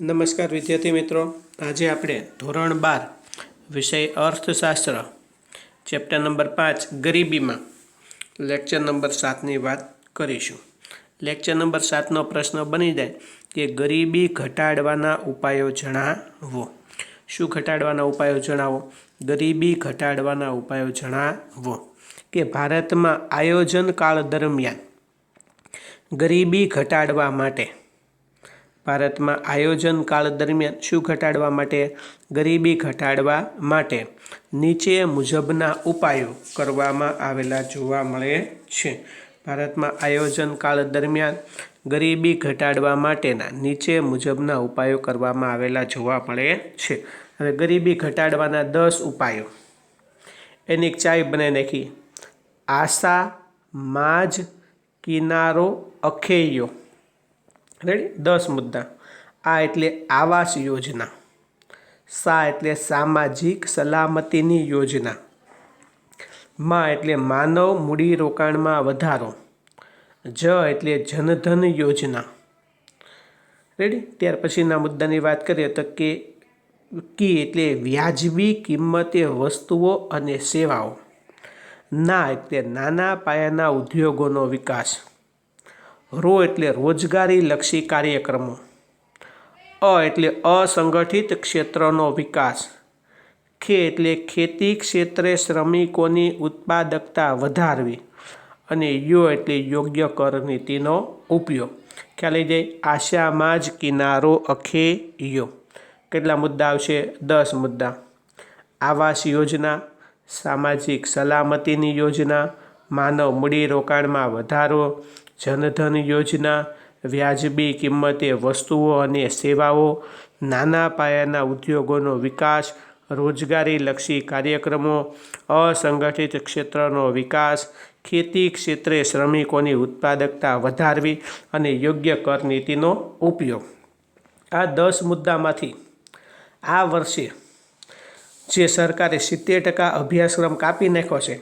નમસ્કાર વિદ્યાર્થી મિત્રો. આજે આપણે ધોરણ બાર, વિષય અર્થશાસ્ત્ર, ચેપ્ટર નંબર પાંચ, ગરીબીમાં, લેક્ચર નંબર સાતની વાત કરીશું. લેક્ચર નંબર સાતનો પ્રશ્ન બની જાય કે ગરીબી ઘટાડવાના ઉપાયો જણાવો. શું ઘટાડવાના ઉપાયો જણાવો? ગરીબી ઘટાડવાના ઉપાયો જણાવો. કે ભારતમાં આયોજન કાળ દરમિયાન ગરીબી ઘટાડવા માટે ભારતમાં આયોજન કાળ દરમિયાન શું ઘટાડવા માટે, ગરીબી ઘટાડવા માટે નીચે મુજબના ઉપાયો કરવામાં આવેલા જોવા મળે છે. ભારતમાં આયોજન કાળ દરમિયાન ગરીબી ઘટાડવા માટેના નીચે મુજબના ઉપાયો કરવામાં આવેલા જોવા મળે છે. હવે ગરીબી ઘટાડવાના દસ ઉપાયો. એની ચાય બનાવી નાખી. આશા, માજ, કિનારો, અખેયો. રેડી દસ મુદ્દા. આ એટલે આવાસ યોજના. સા એટલે સામાજિક સલામતીની યોજના. માં એટલે માનવ મૂડીરોકાણમાં વધારો. જ એટલે જનધન યોજના. રેડી ત્યાર પછીના મુદ્દાની વાત કરીએ તો કે કી એટલે વ્યાજબી કિંમતે વસ્તુઓ અને સેવાઓ. ના એટલે નાના પાયાના ઉદ્યોગોનો વિકાસ. રો એટલે રોજગારી લક્ષી કાર્યક્રમો. અ એટલે અસંગઠિત ક્ષેત્રનો વિકાસ. ખે એટલે ખેતી ક્ષેત્રે શ્રમિકોની ઉત્પાદકતા વધારવી અને યો એટલે યોગ્ય કર નીતિનો ઉપયોગ. ખ્યાલ જાય? આશામાં જ કિનારો અખે યો. કેટલા મુદ્દા આવશે? દસ મુદ્દા. આવાસ યોજના, સામાજિક સલામતીની યોજના, માનવ મૂડીરોકાણમાં વધારો જનધન યોજના, વ્યાજબી કિંમતે વસ્તુઓ અને સેવાઓ, નાના પાયાના ઉદ્યોગોનો વિકાસ, રોજગારીલક્ષી કાર્યક્રમો, અસંગઠિત ક્ષેત્રનો વિકાસ, ખેતી ક્ષેત્રે શ્રમિકોની ઉત્પાદકતા વધારવી અને યોગ્ય કર નીતિનો ઉપયોગ. આ દસ મુદ્દામાંથી આ વર્ષે જે સરકારે સિત્તેર ટકા અભ્યાસક્રમ કાપી નાખ્યો છે,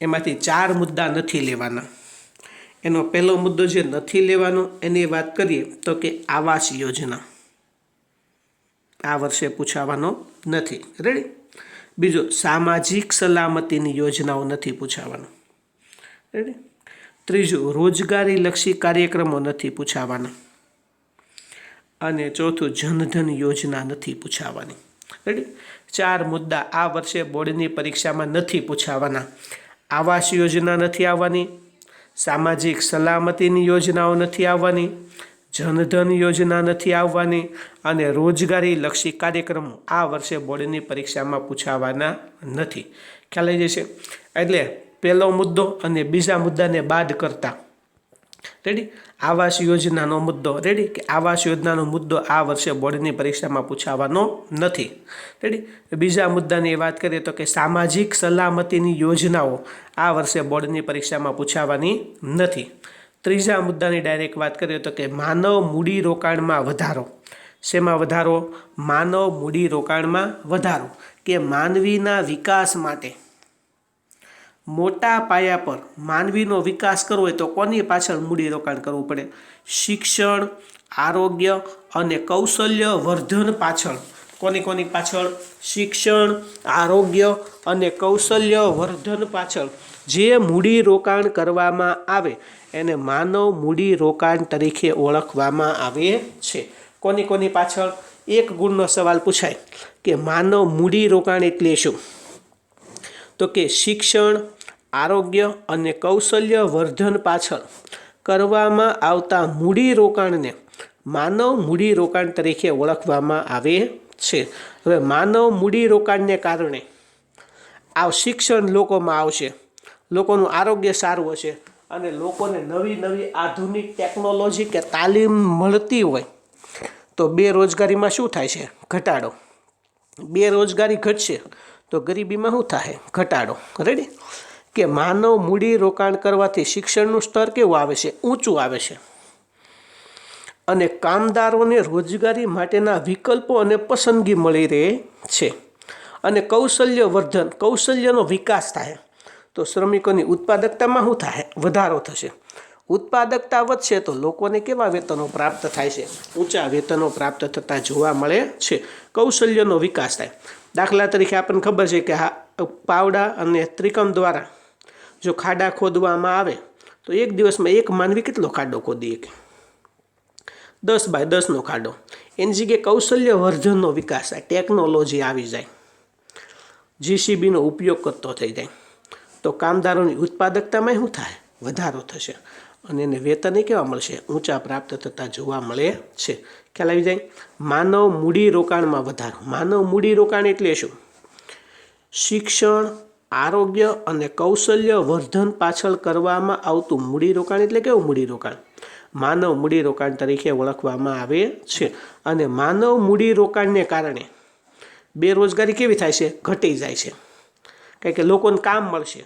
એમાંથી ચાર મુદ્દા નથી લેવાના. એનો પહેલો મુદ્દો જે નથી લેવાનો, એની વાત કરીએ તો કે આવાસ યોજના. આ વર્ષે પૂછાવાનો નથી. રેડી બીજો, સામાજિક સલામતીની યોજનાઓ નથી પૂછાવાનો. રેડી ત્રીજું, રોજગારીલક્ષી કાર્યક્રમો નથી પૂછાવાના. અને ચોથું, જનધન યોજના નથી પૂછાવાની. રેડી ચાર મુદ્દા આ વર્ષે બોર્ડની પરીક્ષામાં નથી પૂછાવાના. આવાસ યોજના નથી આવવાની. સામાજિક સલામતીની યોજનાઓ નથી આવવાની, જનધન યોજના નથી આવવાની અને રોજગારી લક્ષી કાર્યક્રમો આ વર્ષે બોર્ડની પરીક્ષામાં પૂછાવાના નથી. ખ્યાલ આવી જશે. એટલે પહેલો મુદ્દો અને બીજા મુદ્દાને બાદ કરતા રેડી આવાસ યોજનાનો મુદ્દો. રેડી કે આવાસ યોજનાનો મુદ્દો આ વર્ષે બોર્ડની પરીક્ષામાં પૂછાવાનો નથી. રેડી બીજા મુદ્દાની વાત કરીએ તો કે સામાજિક સલામતીની યોજનાઓ આ વર્ષે બોર્ડની પરીક્ષામાં પૂછાવાની નથી. ત્રીજા મુદ્દાની ડાયરેક્ટ વાત કરીએ તો કે માનવ મૂડી રોકાણમાં વધારો. શેમાં વધારો? માનવ મૂડી રોકાણમાં વધારો. કે માનવીના વિકાસ માટે. મોટા પાયા પર માનવીનો વિકાસ કરવો હોય તો કોની પાછળ મૂડીરોકાણ કરવું પડે? શિક્ષણ, આરોગ્ય અને કૌશલ્ય વર્ધન પાછળ. કોની કોની પાછળ? શિક્ષણ, આરોગ્ય અને કૌશલ્ય વર્ધન પાછળ. જે મૂડીરોકાણ કરવામાં આવે, એને માનવ મૂડીરોકાણ તરીકે ઓળખવામાં આવે છે. કોની કોની પાછળ? એક ગુણનો સવાલ પૂછાય કે માનવ મૂડીરોકાણ એટલે શું? તો કે શિક્ષણ આરોગ્ય અને કૌશલ્ય વર્ધન પાછળ કરવામાં આવતા મૂડીરોકાણને માનવ મૂડીરોકાણ તરીકે ઓળખવામાં આવે છે. હવે માનવ મૂડીરોકાણને કારણે આ શિક્ષણ લોકોમાં આવશે. લોકોનું આરોગ્ય સારું હશે અને લોકોને નવી નવી આધુનિક ટેકનોલોજી કે તાલીમ મળતી હોય તો બેરોજગારીમાં શું થાય છે? ઘટાડો. બેરોજગારી ઘટશે તો ગરીબીમાં શું થાય? ઘટાડો. રેડી કે માનવ મૂડી રોકાણ કરવાથી શિક્ષણનું સ્તર કેવું આવે છે? ઊંચું આવે છે. અને કામદારોને રોજગારી માટેના વિકલ્પો અને પસંદગી મળી રહે છે. અને કૌશલ્ય વર્ધન કૌશલ્યનો વિકાસ થાય. તો શ્રમિકોની ઉત્પાદકતામાં શું થાય? વધારો થશે. ઉત્પાદકતા વધશે તો લોકોને કેવા વેતનો પ્રાપ્ત થાય છે? ઊંચા વેતનો પ્રાપ્ત થતા જોવા મળે છે. કૌશલ્યનો વિકાસ થાય. દાખલા તરીકે આપણને ખબર છે કે હા, પાવડા અને ત્રિકમ દ્વારા જો ખાડા ખોદવામાં આવે, તો એક દિવસમાં એક માનવી કેટલો ખાડો ખોદી શકે? દસ બાય દસનો ખાડો. એની જગ્યાએ કૌશલ્ય વર્ધનનો વિકાસ આ ટેકનોલોજી આવી જાય. જીસીબીનો ઉપયોગ કરતો થઈ જાય. તો કામદારોની ઉત્પાદકતામાં શું થાય? વધારો થશે. અને એને વેતન કેવા મળશે? ઊંચા પ્રાપ્ત થતાં જોવા મળે છે. ખ્યાલ આવી જાય? માનવ મૂડી રોકાણમાં વધારો. માનવ મૂડી રોકાણ એટલે શું? શિક્ષણ આરોગ્ય અને કૌશલ્ય વર્ધન પાછળ કરવામાં આવતું મૂડી રોકાણ એટલે કેવું મૂડીરોકાણ માનવ મૂડી રોકાણ તરીકે ઓળખવામાં આવે છે. અને માનવ મૂડી રોકાણને કારણે બેરોજગારી કેવી થાય છે? ઘટી જાય છે. કારણ કે લોકોને કામ મળશે.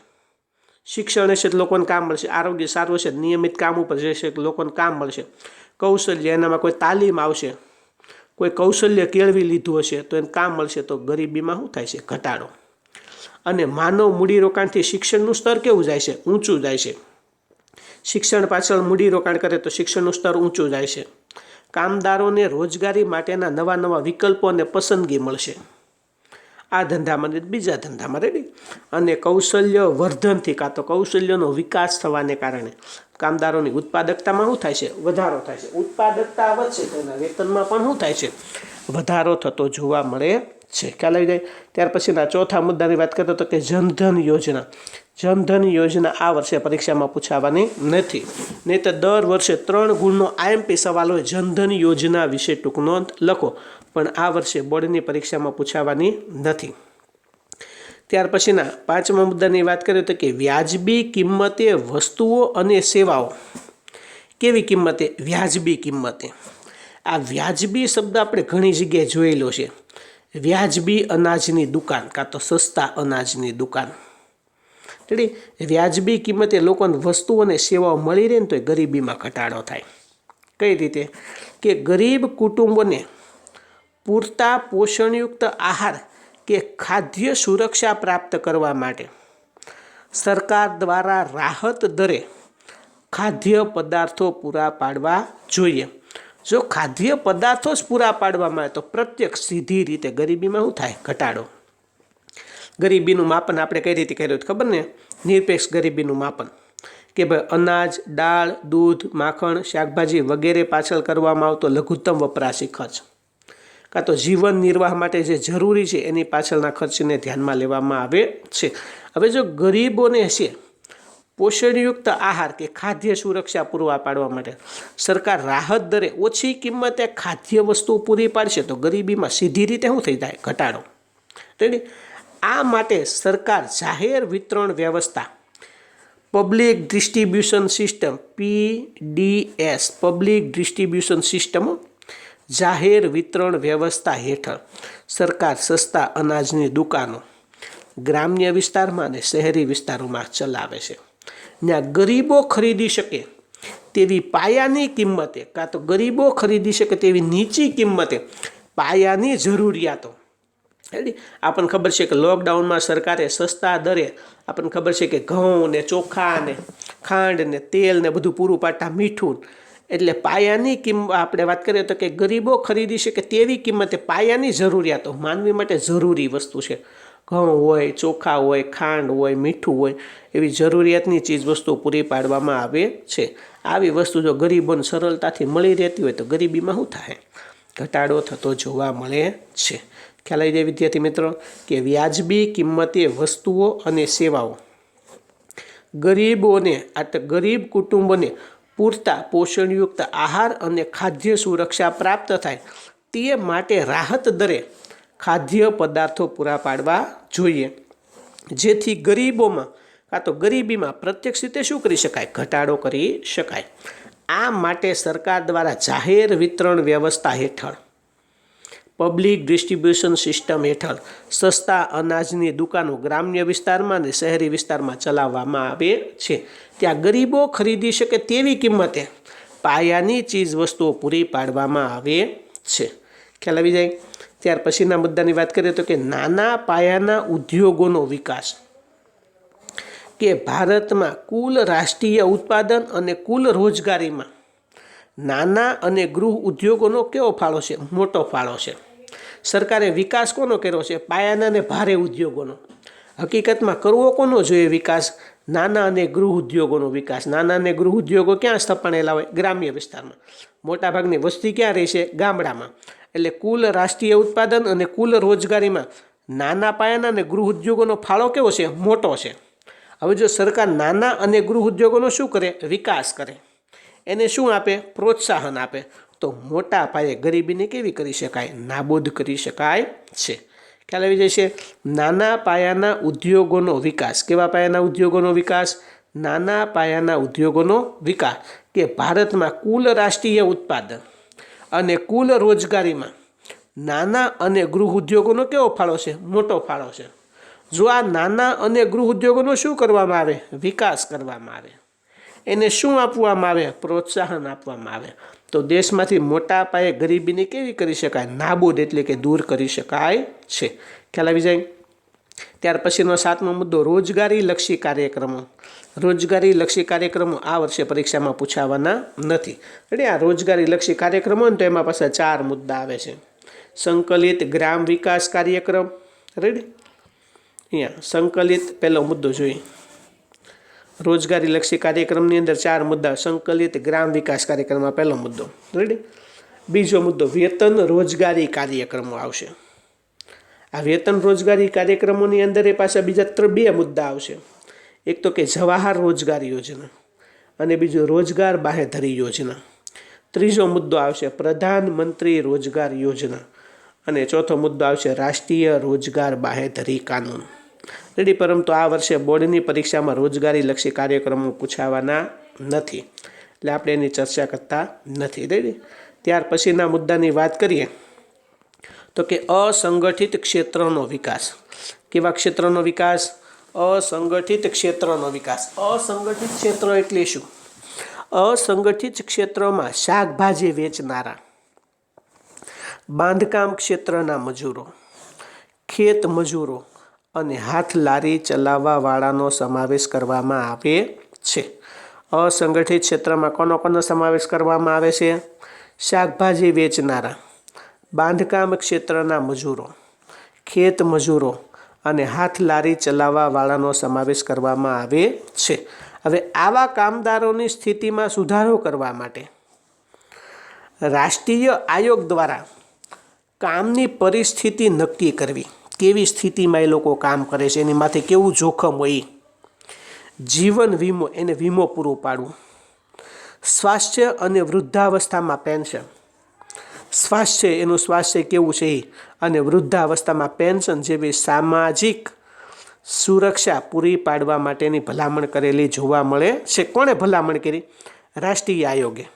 શિક્ષણ હશે તો લોકોને કામ મળશે. આરોગ્ય સારું હશે નિયમિત કામ ઉપર જશે લોકોને કામ મળશે. કૌશલ્ય એનામાં કોઈ તાલીમ આવશે, કોઈ કૌશલ્ય કેળવી લીધું હશે તો એને કામ મળશે તો ગરીબીમાં શું થાય છે? ઘટાડો. અને માનવ મૂડીરોકાણથી શિક્ષણનું સ્તર કેવું જાય છે? ઊંચું જાય છે. શિક્ષણ પાછળ મૂડીરોકાણ કરે તો શિક્ષણનું સ્તર ઊંચું જાય છે. કામદારોને રોજગારી માટેના નવા નવા વિકલ્પો અને પસંદગી મળશે. આ ધંધામાં બીજા ધંધામાં રેડી અને કૌશલ્ય વર્ધનથી કાં તો કૌશલ્યનો વિકાસ થવાને કારણે કામદારોની ઉત્પાદકતામાં શું થાય છે? વધારો થાય છે. ઉત્પાદકતા વધશે તો એના વેતનમાં પણ શું થાય છે? વધારો થતો જોવા મળે છે. ખ્યાલ આવી જાય? ત્યાર પછીના ચોથા મુદ્દાની વાત કરતો તો કે જનધન યોજના. જનધન યોજના આ વર્ષે પરીક્ષામાં પૂછાવાની નથી. નહીં તો દર વર્ષે ત્રણ ગુણનો આઈએમપી સવાલ હોય, જનધન યોજના વિશે ટૂંક નોંધ લખો. પણ આ વર્ષે બોર્ડની પરીક્ષામાં પૂછાવાની નથી. ત્યાર પછીના પાંચમા મુદ્દાની વાત કરીએ તો કે વ્યાજબી કિંમતે વસ્તુઓ અને સેવાઓ. કેવી કિંમતે? વ્યાજબી કિંમતે. આ વ્યાજબી શબ્દ આપણે ઘણી જગ્યાએ જોયેલો છે. વ્યાજબી અનાજની દુકાન કાં તો સસ્તા અનાજની દુકાન. એટલે વ્યાજબી કિંમતે લોકોને વસ્તુઓ અને સેવાઓ મળી રહે ને તો ગરીબીમાં ઘટાડો થાય. કઈ રીતે? કે ગરીબ કુટુંબોને પૂરતા પોષણયુક્ત આહાર કે ખાદ્ય સુરક્ષા પ્રાપ્ત કરવા માટે સરકાર દ્વારા રાહત દરે ખાદ્ય પદાર્થો પૂરા પાડવા જોઈએ. જો ખાદ્ય પદાર્થો જ પૂરા પાડવામાં આવે તો પ્રત્યક્ષ સીધી રીતે ગરીબીમાં શું થાય? ઘટાડો. ગરીબીનું માપન આપણે કઈ રીતે કર્યું ખબર ને? નિરપેક્ષ ગરીબીનું માપન. કે ભાઈ અનાજ, દાળ, દૂધ, માખણ, શાકભાજી વગેરે પાછળ કરવામાં આવતો લઘુત્તમ વપરાશી ખર્ચ. કાં તો જીવન નિર્વાહ માટે જે જરૂરી છે એની પાછળના ખર્ચને ધ્યાનમાં લેવામાં આવે છે. હવે જો ગરીબોને છે પોષણયુક્ત આહાર કે ખાદ્ય સુરક્ષા પૂરવા પાડવા માટે સરકાર રાહત દરે ઓછી કિંમતે ખાદ્ય વસ્તુઓ પૂરી પાડશે તો ગરીબીમાં સીધી રીતે શું થઈ જાય? ઘટાડો. રેડી આ માટે સરકાર જાહેર વિતરણ વ્યવસ્થા, public distribution system P D S public distribution system જાહેર વિતરણ વ્યવસ્થા હેઠળ સરકાર સસ્તા અનાજની દુકાનો ગ્રામ્ય વિસ્તારમાં અને શહેરી વિસ્તારોમાં ચલાવે છે. ત્યાં ગરીબો ખરીદી શકે તેવી પાયાની કિંમતે, કાં તો ગરીબો ખરીદી શકે તેવી નીચી કિંમતે પાયાની જરૂરિયાતો. આપણને ખબર છે કે લોકડાઉનમાં સરકારે સસ્તા દરે આપણને ખબર છે કે ઘઉં ને ચોખા ને ખાંડ ને તેલ ને બધું પૂરું પાડતા મીઠું. એટલે પાયાની કિંમત આપણે વાત કરીએ તો કે ગરીબો ખરીદી શકે તેવી કિંમતે પાયાની જરૂરિયાતો, માનવી માટે જરૂરી વસ્તુ છે. ઘઉં હોય ચોખા હોય ખાંડ હોય મીઠું હોય એવી જરૂરિયાતની ચીજ વસ્તુઓ પૂરી પાડવામાં આવે છે. આવી વસ્તુ જો ગરીબોને સરળતાથી મળી રહેતી હોય તો ગરીબીમાં શું થાય? ઘટાડો થતો જોવા મળે છે. ખ્યાલ આવી જાય વિદ્યાર્થી મિત્રો કે વ્યાજબી કિંમતે વસ્તુઓ અને સેવાઓ ગરીબોને આ ગરીબ કુટુંબોને પૂરતા પોષણયુક્ત આહાર અને ખાદ્ય સુરક્ષા પ્રાપ્ત થાય તે માટે રાહત દરે ખાદ્ય પદાર્થો પૂરા પાડવા જોઈએ. જેથી ગરીબોમાં, કાં તો ગરીબીમાં પ્રત્યક્ષ રીતે શું કરી શકાય? ઘટાડો કરી શકાય. આ માટે સરકાર દ્વારા જાહેર વિતરણ વ્યવસ્થા હેઠળ, પબ્લિક ડિસ્ટ્રીબ્યુશન સિસ્ટમ હેઠળ સસ્તા અનાજની દુકાનો ગ્રામ્ય વિસ્તારમાં અને શહેરી વિસ્તારમાં ચલાવવામાં આવે છે. ત્યાં ગરીબો ખરીદી શકે તેવી કિંમતે પાયાની ચીજ વસ્તુઓ પૂરી પાડવામાં આવે છે. ખ્યાલ આવી જાય? ત્યાર પછીના મુદ્દાની વાત કરીએ તો કે નાના પાયાના ઉદ્યોગોનો વિકાસ. કે ભારતમાં કુલ રાષ્ટ્રીય ઉત્પાદન અને કુલ રોજગારીમાં નાના અને ગૃહ ઉદ્યોગોનો કેવો ફાળો છે? મોટો ફાળો છે. સરકારે વિકાસ કોનો કર્યો છે? પાયાના અને ભારે ઉદ્યોગોનો. હકીકતમાં કરવો કોનો જોઈએ વિકાસ? નાના અને ગૃહ ઉદ્યોગોનો વિકાસ. નાના અને ગૃહ ઉદ્યોગો ક્યાં સ્થપાણેલા હોય? ગ્રામ્ય વિસ્તારમાં. મોટાભાગની વસ્તી ક્યાં રહેશે ગામડામાં. એટલે કુલ રાષ્ટ્રીય ઉત્પાદન અને કુલ રોજગારીમાં નાના પાયાના અને ગૃહ ઉદ્યોગોનો ફાળો કેવો છે? મોટો છે. હવે જો સરકાર નાના અને ગૃહ ઉદ્યોગોનો શું કરે? વિકાસ કરે. એને શું આપે? પ્રોત્સાહન આપે. તો મોટા પાયે ગરીબીને કેવી કરી શકાય? નાબૂદ કરી શકાય છે. ખ્યાલ આવી છે? નાના પાયાના ઉદ્યોગોનો વિકાસ. કેવા પાયાના ઉદ્યોગોનો વિકાસ? નાના પાયાના ઉદ્યોગોનો વિકાસ. કે ભારતમાં કુલ રાષ્ટ્રીય ઉત્પાદન અને કુલ રોજગારીમાં નાના અને ગૃહ ઉદ્યોગોનો કેવો ફાળો છે? મોટો ફાળો છે. જો આ નાના અને ગૃહ ઉદ્યોગોનો શું કરવામાં આવે? વિકાસ કરવામાં આવે. એને શું આપવામાં આવે? પ્રોત્સાહન આપવામાં આવે. તો દેશમાંથી મોટા પાયે ગરીબીને કેવી કરી શકાય? નાબૂદ એટલે કે દૂર કરી શકાય છે. ખ્યાલ આવી જાય? ત્યાર પછીનો સાતમો મુદ્દો રોજગારી લક્ષી કાર્યક્રમો. રોજગારી લક્ષી કાર્યક્રમો આ વર્ષે પરીક્ષામાં પૂછાવાના નથી. એટલે આ રોજગારી લક્ષી કાર્યક્રમો ને તો એમાં પાછા ચાર મુદ્દા આવે છે. સંકલિત ગ્રામ વિકાસ કાર્યક્રમ રેડી અહીંયા સંકલિત પહેલો મુદ્દો જોઈએ. રોજગારી લક્ષી કાર્યક્રમની અંદર ચાર મુદ્દા, સંકલિત ગ્રામ વિકાસ કાર્યક્રમમાં પહેલો મુદ્દો. રેડી બીજો મુદ્દો, વેતન રોજગારી કાર્યક્રમો આવશે. આ વેતન રોજગારી કાર્યક્રમોની અંદર એ પાછા બીજા ત્રણ બે મુદ્દા આવશે. એક તો કે જવાહર રોજગાર યોજના અને બીજું રોજગાર બાહેધરી યોજના. ત્રીજો મુદ્દો આવશે પ્રધાનમંત્રી રોજગાર યોજના અને ચોથો મુદ્દો આવશે રાષ્ટ્રીય રોજગાર બાહેધરી કાનૂન. રેડી, પરંતુ આ વર્ષે બોર્ડની પરીક્ષામાં રોજગારીલક્ષી કાર્યક્રમો પૂછાવાના નથી. એટલે આપણે એની ચર્ચા કરતા નથી. રેડી? ત્યાર પછીના મુદ્દાની વાત કરીએ તો કે અસંગઠિત ક્ષેત્રનો વિકાસ. કેવા ક્ષેત્રનો વિકાસ? અસંગઠિત ક્ષેત્રનો વિકાસ. અસંગઠિત ક્ષેત્ર એટલે શું? અસંગઠિત ક્ષેત્રમાં શાકભાજી વેચનારા, બાંધકામ ક્ષેત્રના મજૂરો, ખેત મજૂરો અને હાથ લારી ચલાવવાવાળાનો સમાવેશ કરવામાં આવે છે. અસંગઠિત ક્ષેત્રમાં કોનો કોનો સમાવેશ કરવામાં આવે છે? શાકભાજી વેચનારા, બાંધકામ ક્ષેત્રના મજૂરો, ખેત મજૂરો અને હાથ લારી ચલાવવાવાળાનો સમાવેશ કરવામાં આવે છે. હવે આવા કામદારોની સ્થિતિમાં સુધારો કરવા માટે રાષ્ટ્રીય આયોગ દ્વારા કામની પરિસ્થિતિ નક્કી કરવી. કેવી સ્થિતિમાં એ લોકો કામ કરે છે, એની માથે કેવું જોખમ હોય, જીવન વીમો, એને વીમો પૂરો પાડવું. સ્વાસ્થ્ય અને વૃદ્ધાવસ્થામાં પેન્શન. સ્વાસ્થ્ય, એનું સ્વાસ્થ્ય કેવું છે અને વૃદ્ધાવસ્થામાં પેન્શન જેવી સામાજિક સુરક્ષા પૂરી પાડવા માટેની ભલામણ કરેલી જોવા મળે છે. કોણે ભલામણ કરી? રાષ્ટ્રીય આયોગે.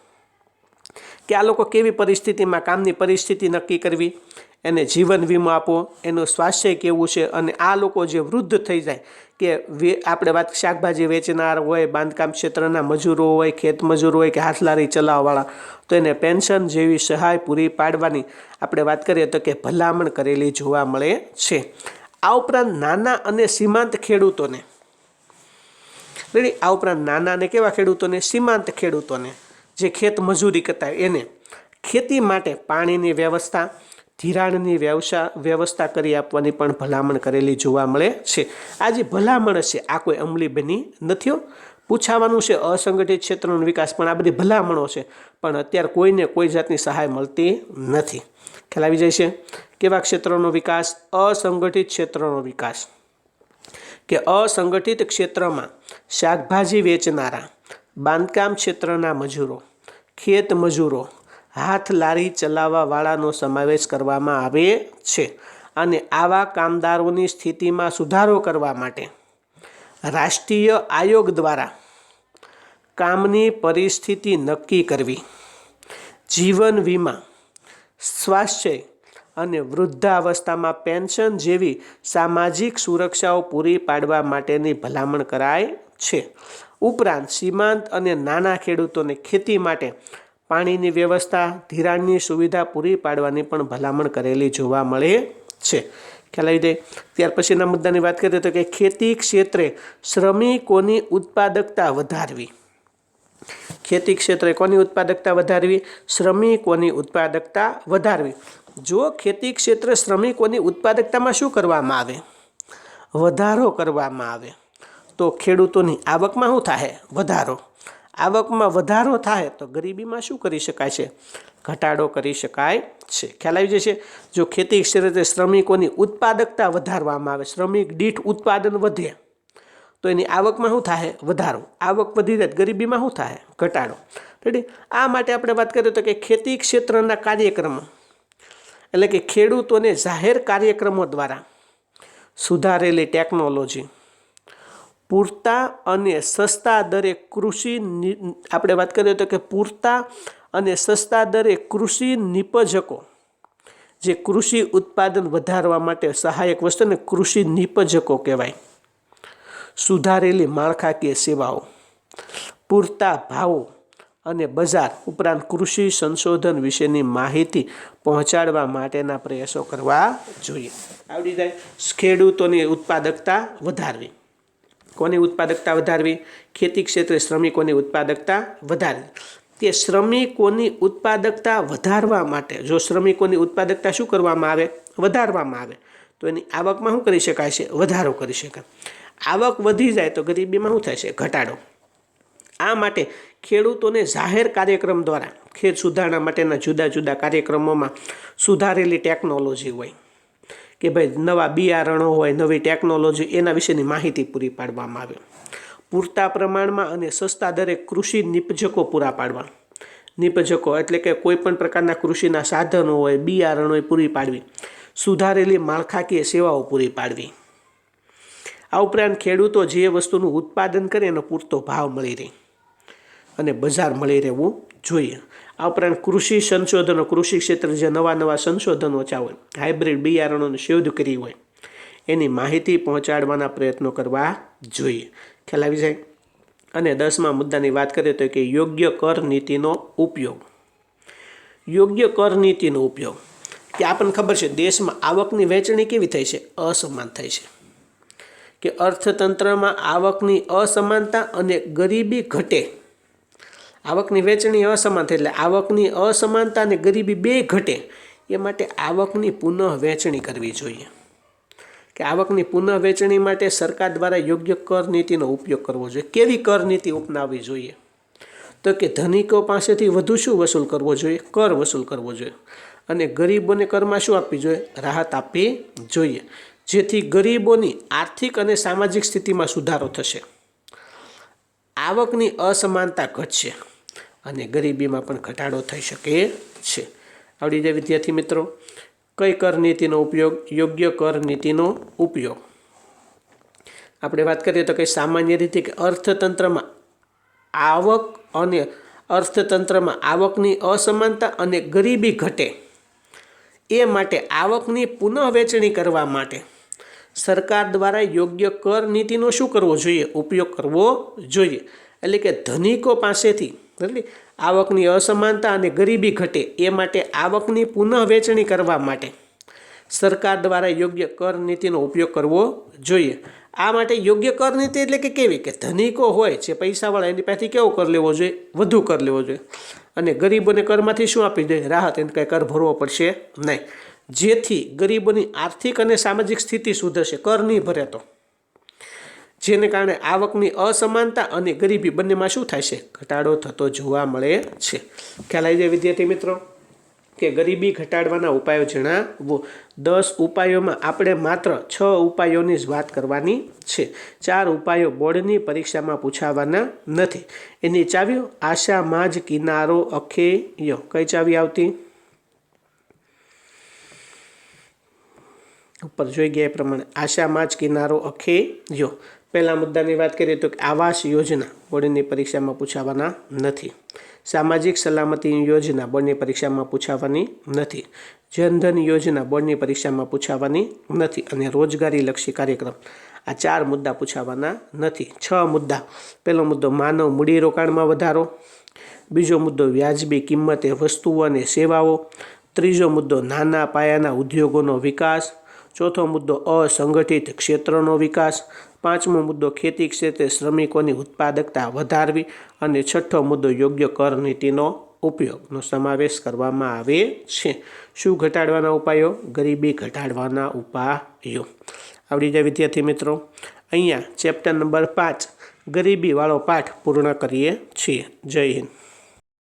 કે આ લોકો કેવી પરિસ્થિતિમાં કામની પરિસ્થિતિ નક્કી કરવી? એને જીવન વીમો આપો, એનું સ્વાસ્થ્ય કેવું છે અને આ લોકો જે વૃદ્ધ થઈ જાય, કે આપણે વાત શાકભાજી વેચનાર હોય, બાંધકામ ક્ષેત્રના મજૂરો હોય, ખેત મજૂર હોય કે હાથલારી ચલાવવાળા તો એને પેન્શન જેવી સહાય પૂરી પાડવાની આપણે વાત કરીએ તો કે ભલામણ કરેલી જોવા મળે છે. આ ઉપરાંત નાના અને સીમાંત ખેડૂતોને. આ ઉપરાંત નાના અને કેવા ખેડૂતોને? સીમાંત ખેડૂતોને. જે ખેત મજૂરી કરતા એને. ખેતી માટે પાણીની વ્યવસ્થા ધિરાણની વ્યવસા, વ્યવસ્થા કરી આપવાની પણ ભલામણ કરેલી જોવા મળે છે. આ જે ભલામણ છે, આ કોઈ અમલી બની નથી પૂછાવાનું છે, અસંગઠિત ક્ષેત્રનો વિકાસ પણ આ બધી ભલામણો છે, પણ અત્યારે કોઈને કોઈ જાતની સહાય મળતી નથી. ખ્યાલ આવી જાય છે? કેવા ક્ષેત્રનો વિકાસ? અસંગઠિત ક્ષેત્રનો વિકાસ. કે અસંગઠિત ક્ષેત્રમાં શાકભાજી વેચનારા, બાંધકામ ક્ષેત્રના મજૂરો, ખેત મજૂરો હાથ લારી ચલાવવાવાળાનો સમાવેશ કરવામાં આવે છે અને આવા કામદારોની સ્થિતિમાં સુધારો કરવા માટે રાષ્ટ્રીય આયોગ દ્વારા કામની પરિસ્થિતિ નક્કી કરવી, જીવન વીમા, સ્વાસ્થ્ય અને વૃદ્ધાવસ્થામાં પેન્શન જેવી સામાજિક સુરક્ષાઓ પૂરી પાડવા માટેની ભલામણ કરાય છે. ઉપરાંત સીમાંત અને નાના ખેડૂતોને ખેતી માટે પાણીની વ્યવસ્થા, ધિરાણની સુવિધા પૂરી પાડવાની પણ ભલામણ કરેલી જોવા મળે છે. ખ્યાલ આવી જાય. ત્યાર પછીના મુદ્દાની વાત કરીએ તો કે ખેતી ક્ષેત્રે શ્રમિકોની ઉત્પાદકતા વધારવી. ખેતી ક્ષેત્રે કોની ઉત્પાદકતા વધારવી? શ્રમિકોની ઉત્પાદકતા વધારવી. જો ખેતી ક્ષેત્રે શ્રમિકોની ઉત્પાદકતામાં શું કરવામાં આવે? વધારો કરવામાં આવે. તો ખેડૂતોની આવકમાં શું થાય? વધારો. આવકમાં વધારો થાય તો ગરીબીમાં શું કરી શકાય છે? ઘટાડો કરી શકાય છે. ખ્યાલ આવી જશે? જો ખેતી ક્ષેત્રે શ્રમિકોની ઉત્પાદકતા વધારવામાં આવે, શ્રમિક દીઠ ઉત્પાદન વધે, તો એની આવકમાં શું થાય? વધારો. આવક વધી જાય ગરીબીમાં શું થાય? ઘટાડો. રેડી આ માટે આપણે વાત કરીએ તો કે ખેતી ક્ષેત્રના કાર્યક્રમો, એટલે કે ખેડૂતોને જાહેર કાર્યક્રમો દ્વારા સુધારેલી ટેકનોલોજી પૂરતા અને સસ્તા દરે કૃષિ આપણે વાત કરીએ તો કે પૂરતા અને સસ્તા દરે કૃષિ નિપજકો, જે કૃષિ ઉત્પાદન વધારવા માટે સહાયક વસ્તુને કૃષિ નિપજકો કહેવાય. સુધારેલી માળખાકીય સેવાઓ, પૂરતા ભાવો અને બજાર ઉપરાંત કૃષિ સંશોધન વિશેની માહિતી પહોંચાડવા માટેના પ્રયાસો કરવા જોઈએ. આવડી જાય. ખેડૂતોની ઉત્પાદકતા વધારવી. કોની ઉત્પાદકતા વધારવી? ખેતી ક્ષેત્રે શ્રમિકોની ઉત્પાદકતા વધારવી. તે શ્રમિકોની ઉત્પાદકતા વધારવા માટે જો શ્રમિકોની ઉત્પાદકતા શું કરવામાં આવે? વધારવામાં આવે. તો એની આવકમાં શું કરી શકાય છે? વધારો કરી શકાય. આવક વધી જાય તો ગરીબીમાં શું થાય છે? ઘટાડો. આ માટે ખેડૂતોને જાહેર કાર્યક્રમ દ્વારા ખેત સુધારણા માટેના જુદા જુદા કાર્યક્રમોમાં સુધારેલી ટેકનોલોજી હોય. કે ભાઈ નવા બિયારણો હોય, નવી ટેકનોલોજી એના વિશેની માહિતી પૂરી પાડવામાં આવે. પૂરતા પ્રમાણમાં અને સસ્તા દરે કૃષિ નિપજકો પૂરા પાડવા. નિપજકો એટલે કે કોઈપણ પ્રકારના કૃષિના સાધનો હોય બિયારણો પૂરી પાડવી. સુધારેલી માળખાકીય સેવાઓ પૂરી પાડવી. આ ઉપરાંત ખેડૂતો જે વસ્તુનું ઉત્પાદન કરે એનો પૂરતો ભાવ મળી રહે. અને બજાર મળી રહેવું જોઈએ. આ ઉપરાંત કૃષિ સંશોધનો, કૃષિ ક્ષેત્રે જે નવા નવા સંશોધનો ચા હોય, હાઇબ્રિડ બિયારણોની શોધ કરી હોય, એની માહિતી પહોંચાડવાના પ્રયત્નો કરવા જોઈએ. ખ્યાલ આવી જાય? અને દસમા મુદ્દાની વાત કરીએ તો કે યોગ્ય કર નીતિનો ઉપયોગ. યોગ્ય કર નીતિનો ઉપયોગ. કે આપણને ખબર છે, દેશમાં આવકની વહેંચણી કેવી થઈ છે? અસમાન થઈ છે. કે અર્થતંત્રમાં આવકની અસમાનતા અને ગરીબી ઘટે. આવકની વહેંચણી અસમાન થઈ એટલે આવકની અસમાનતા અને ગરીબી બે ઘટે, એ માટે આવકની પુનઃ વહેંચણી કરવી જોઈએ. કે આવકની પુનઃ વહેંચણી માટે સરકાર દ્વારા યોગ્ય કર નીતિનો ઉપયોગ કરવો જોઈએ. કેવી કર નીતિ અપનાવવી જોઈએ? તો કે ધનિકો પાસેથી વધુ શું વસૂલ કરવો જોઈએ? કર વસૂલ કરવો જોઈએ. અને ગરીબોને કરમાં શું આપવી જોઈએ? રાહત આપવી જોઈએ. જેથી ગરીબોની આર્થિક અને સામાજિક સ્થિતિમાં સુધારો થશે. આવકની અસમાનતા ઘટશે. અને ગરીબીમાં પણ ઘટાડો થઈ શકે છે. આવડી જાય વિદ્યાર્થી મિત્રો, કઈ કર નીતિનો ઉપયોગ, યોગ્ય કર નીતિનો ઉપયોગ? આપણે વાત કરીએ તો કે સામાન્ય રીતે કે અર્થતંત્રમાં આવક અને અર્થતંત્રમાં આવકની અસમાનતા અને ગરીબી ઘટે. એ માટે આવકની પુનઃ વહેંચણી કરવા માટે સરકાર દ્વારા યોગ્ય કર નીતિનો શું કરવો જોઈએ? ઉપયોગ કરવો જોઈએ. એટલે કે ધનિકો પાસેથી એટલે આવકની અસમાનતા અને ગરીબી ઘટે એ માટે આવકની પુનઃ વેચણી કરવા માટે સરકાર દ્વારા યોગ્ય કર નીતિનો ઉપયોગ કરવો જોઈએ. આ માટે યોગ્ય કર નીતિ એટલે કે કેવી? કે ધનિકો હોય જે પૈસાવાળા, એની પાસેથી કેવો કર લેવો જોઈએ? વધુ કર લેવો જોઈએ. અને ગરીબોને કરમાંથી શું આપી દે? રાહત, એને કાંઈ કર ભરવો પડશે નહીં. જેથી ગરીબોની આર્થિક અને સામાજિક સ્થિતિ સુધરશે. કર નહીં ભરે તો. જેને કારણે આવકની અસમાનતા અને ગરીબી બંનેમાં શું થાય છે? ઘટાડો થતો જોવા મળે છે. ખ્યાલ આવી જાય વિદ્યાર્થી મિત્રો કે ગરીબી ઘટાડવાના ઉપાયો જણાવો. દસ ઉપાયોમાં આપણે માત્ર છ ઉપાયોની જ વાત કરવાની છે. ચાર ઉપાયો બોર્ડની પરીક્ષામાં પૂછાવાના નથી. એની ચાવીઓ આશામાં જ કિનારો અખેયો. કઈ ચાવી આવતી? ઉપર જોઈ ગયા એ પ્રમાણે. આશામાં જ કિનારો અખેયો. પહેલા મુદ્દાની વાત કરીએ તો કે આવાસ યોજના બોર્ડની પરીક્ષામાં પૂછાવાના નથી. સામાજિક સલામતી યોજના બોર્ડની પરીક્ષામાં પૂછાવાની નથી. જનધન યોજના બોર્ડની પરીક્ષામાં પૂછાવાની નથી અને રોજગારી લક્ષી કાર્યક્રમ. આ ચાર મુદ્દા પૂછાવાના નથી. છ મુદ્દા. પહેલો મુદ્દો, માનવ મૂડીરોકાણમાં વધારો. બીજો મુદ્દો, વ્યાજબી કિંમતે વસ્તુઓ અને સેવાઓ. ત્રીજો મુદ્દો, નાના પાયાના ઉદ્યોગોનો વિકાસ. ચોથો મુદ્દો, અસંગઠિત ક્ષેત્રનો વિકાસ. પાંચમો મુદ્દો ખેતી ક્ષેત્રે શ્રમિકોની ઉત્પાદકતા વધારવી અને છઠ્ઠો મુદ્દો યોગ્ય કર નીતિનો ઉપયોગનો સમાવેશ કરવામાં આવે છે. શું ઘટાડવાના ઉપાયો? ગરીબી ઘટાડવાના ઉપાયો. આવડી જાય વિદ્યાર્થી મિત્રો, અહીંયા ચેપ્ટર નંબર પાંચ, ગરીબીવાળો પાઠ પૂર્ણ કરીએ છીએ. જય હિન્દ.